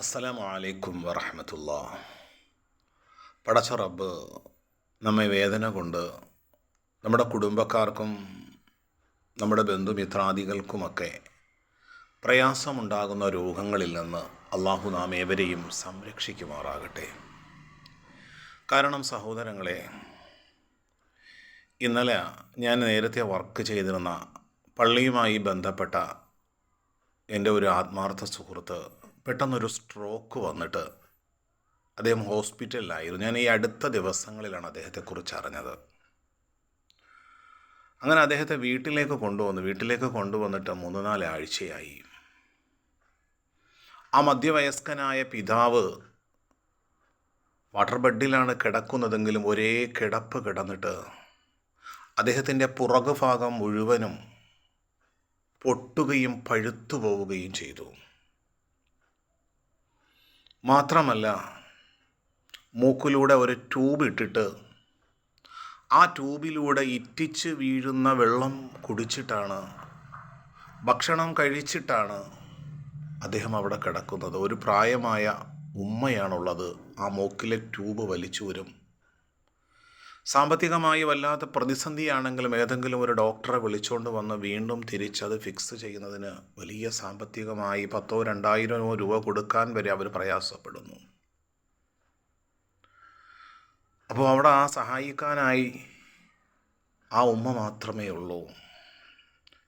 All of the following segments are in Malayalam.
അസ്സലാമു അലൈക്കും വറഹമത്തുള്ള. പടച്ച റബ്ബ് നമ്മെ വേദന കൊണ്ട് നമ്മുടെ കുടുംബക്കാർക്കും നമ്മുടെ ബന്ധുമിത്രാദികൾക്കുമൊക്കെ പ്രയാസമുണ്ടാകുന്ന രോഗങ്ങളിൽ നിന്ന് അള്ളാഹു നാം ഏവരെയും സംരക്ഷിക്കുമാറാകട്ടെ. കാരണം സഹോദരങ്ങളെ ഇന്നലെ ഞാൻ നേരത്തെ വർക്ക് ചെയ്തിരുന്ന പള്ളിയുമായി ബന്ധപ്പെട്ട എന്റെ ഒരു ആത്മാർത്ഥ സുഹൃത്ത് പെട്ടെന്നൊരു സ്ട്രോക്ക് വന്നിട്ട് അദ്ദേഹം ഹോസ്പിറ്റലിലായിരുന്നു. ഞാൻ ഈ അടുത്ത ദിവസങ്ങളിലാണ് അദ്ദേഹത്തെക്കുറിച്ച് അറിഞ്ഞത്. അങ്ങനെ അദ്ദേഹത്തെ വീട്ടിലേക്ക് കൊണ്ടുവന്നു. വീട്ടിലേക്ക് കൊണ്ടുവന്നിട്ട് മൂന്ന് നാല് ആഴ്ചയായി. ആ മധ്യവയസ്കനായ പിതാവ് വാട്ടർ ബെഡിലാണ് കിടക്കുന്നതെങ്കിലും ഒരേ കിടപ്പ് കിടന്നിട്ട് അദ്ദേഹത്തിന്റെ പുറകുഭാഗം മുഴുവനും പൊട്ടുകയും പഴുത്തു പോവുകയും ചെയ്തു. മാത്രമല്ല മൂക്കിലൂടെ ഒരു ട്യൂബ് ഇട്ടിട്ട് ആ ട്യൂബിലൂടെ ഇറ്റിച്ച് വീഴുന്ന വെള്ളം കുടിച്ചിട്ടാണ് ഭക്ഷണം കഴിച്ചിട്ടാണ് അദ്ദേഹം അവിടെ കിടക്കുന്നത്. ഒരു പ്രായമായ ഉമ്മയാണുള്ളത്. ആ മൂക്കിലെ ട്യൂബ് വലിച്ചു വരും. സാമ്പത്തികമായി വല്ലാത്ത പ്രതിസന്ധിയാണെങ്കിലും ഏതെങ്കിലും ഒരു ഡോക്ടറെ വിളിച്ചുകൊണ്ട് വന്ന് വീണ്ടും തിരിച്ചത് ഫിക്സ് ചെയ്യുന്നതിന് വലിയ സാമ്പത്തികമായി പത്തോ രണ്ടായിരമോ രൂപ കൊടുക്കാൻ വരെ അവർ പ്രയാസപ്പെടുന്നു. അപ്പോൾ അവിടെ ആ സഹായിക്കാനായി ആ ഉമ്മ മാത്രമേ ഉള്ളൂ.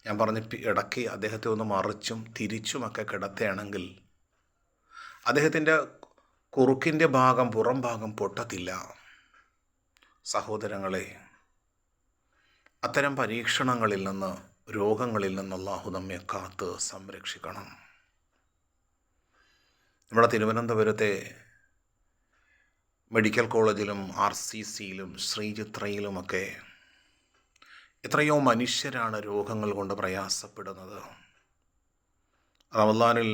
ഞാൻ പറഞ്ഞ ഇടയ്ക്ക് അദ്ദേഹത്തെ ഒന്ന് മറിച്ചും തിരിച്ചുമൊക്കെ കിടത്തുകയാണെങ്കിൽ അദ്ദേഹത്തിന്റെ കുറുക്കിന്റെ ഭാഗം പുറം ഭാഗം പൊട്ടത്തില്ല. സഹോദരങ്ങളെ അത്തരം പരീക്ഷണങ്ങളിൽ നിന്ന് രോഗങ്ങളിൽ നിന്ന് അള്ളാഹു നമ്മെ കാത്ത് സംരക്ഷിക്കണം. നമ്മുടെ തിരുവനന്തപുരത്തെ മെഡിക്കൽ കോളേജിലും ആർ സി സിയിലും ശ്രീചിത്രയിലുമൊക്കെ എത്രയോ മനുഷ്യരാണ് രോഗങ്ങൾ കൊണ്ട് പ്രയാസപ്പെടുന്നത്. റമദാനിൽ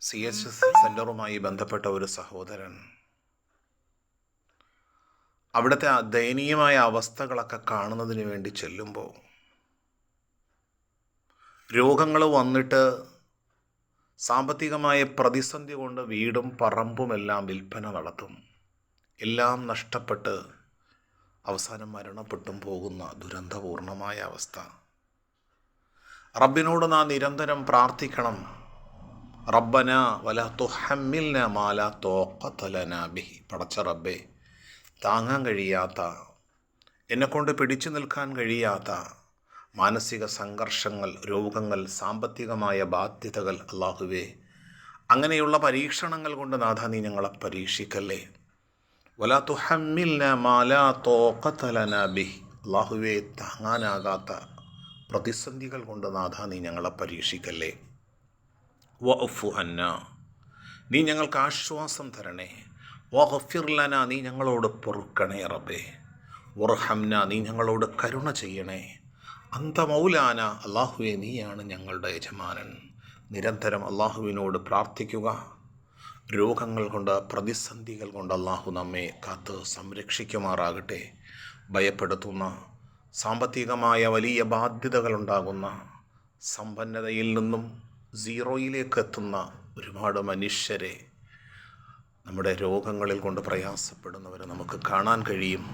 സി എച്ച് സെന്ററുമായി ബന്ധപ്പെട്ട ഒരു സഹോദരൻ അവിടുത്തെ ദയനീയമായ അവസ്ഥകളൊക്കെ കാണുന്നതിന് വേണ്ടി ചെല്ലുമ്പോൾ രോഗങ്ങൾ വന്നിട്ട് സാമ്പത്തികമായ പ്രതിസന്ധി കൊണ്ട് വീടും പറമ്പുമെല്ലാം വിൽപ്പന നടത്തും. എല്ലാം നഷ്ടപ്പെട്ട് അവസാനം മരണപ്പെട്ടും പോകുന്ന ദുരന്തപൂർണമായ അവസ്ഥ. റബ്ബിനോട് നാം നിരന്തരം പ്രാർത്ഥിക്കണം. റബ്ബന വല തുഹമ്മിൽന മാല തോക്കത്തലന പടച്ച റബ്ബേ താങ്ങാൻ കഴിയാത്ത എന്നെക്കൊണ്ട് പിടിച്ചു നിൽക്കാൻ കഴിയാത്ത മാനസിക സംഘർഷങ്ങൾ രോഗങ്ങൾ സാമ്പത്തികമായ ബാധ്യതകൾ അള്ളാഹുവേ. അങ്ങനെയുള്ള പരീക്ഷണങ്ങൾ കൊണ്ട് നാഥ നീ ഞങ്ങളെ പരീക്ഷിക്കല്ലേ? വലാ മാലാ ബി അള്ളാഹുവെ താങ്ങാനാകാത്ത പ്രതിസന്ധികൾ കൊണ്ട് നാഥ നീ ഞങ്ങളെ പരീക്ഷിക്കല്ലേ? വഫു അന്ന. നീ ഞങ്ങൾക്ക് ആശ്വാസം തരണേ. വഹഫിർലന നീ ഞങ്ങളോട് പൊറുക്കണേ റബ്ബേ. ഉർഹംന നീ ഞങ്ങളോട് കരുണ ചെയ്യണേ. അന്ത മൗലാന അള്ളാഹുവെ നീയാണ് ഞങ്ങളുടെ യജമാനൻ. നിരന്തരം അള്ളാഹുവിനോട് പ്രാർത്ഥിക്കുക. രോഗങ്ങൾ കൊണ്ട് പ്രതിസന്ധികൾ കൊണ്ട് അള്ളാഹു നമ്മെ കാത്ത് സംരക്ഷിക്കുമാറാകട്ടെ. ഭയപ്പെടുത്തുന്ന സാമ്പത്തികമായ വലിയ ബാധ്യതകളുണ്ടാകുന്ന സമ്പന്നതയിൽ നിന്നും സീറോയിലേക്ക് എത്തുന്ന ഒരുപാട് മനുഷ്യരെ നമ്മുടെ രോഗങ്ങളിൽ കൊണ്ട് പ്രയാസപ്പെടുന്നവരെ നമുക്ക് കാണാൻ കഴിയും.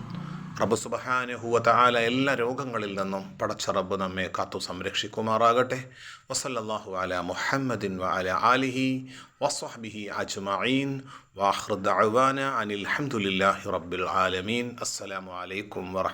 റബ്ബ് സുബഹാനുഹുവ ആല എല്ലാ രോഗങ്ങളിൽ നിന്നും പടച്ച റബ്ബ് നമ്മെ കാത്തു സംരക്ഷിക്കുമാറാകട്ടെ. വസല്ലാഹു അല മുഹമ്മദിൻ വ അല ആലിഹി വസ്വഹ്ബിഹി അജ്മഈൻ. വാഹൃദ് അവാന അനിൽ ഹംദുലില്ലാഹി റബ്ബിൽ ആലമീൻ. അസ്സലാമു അലൈക്കും വറഹ്മ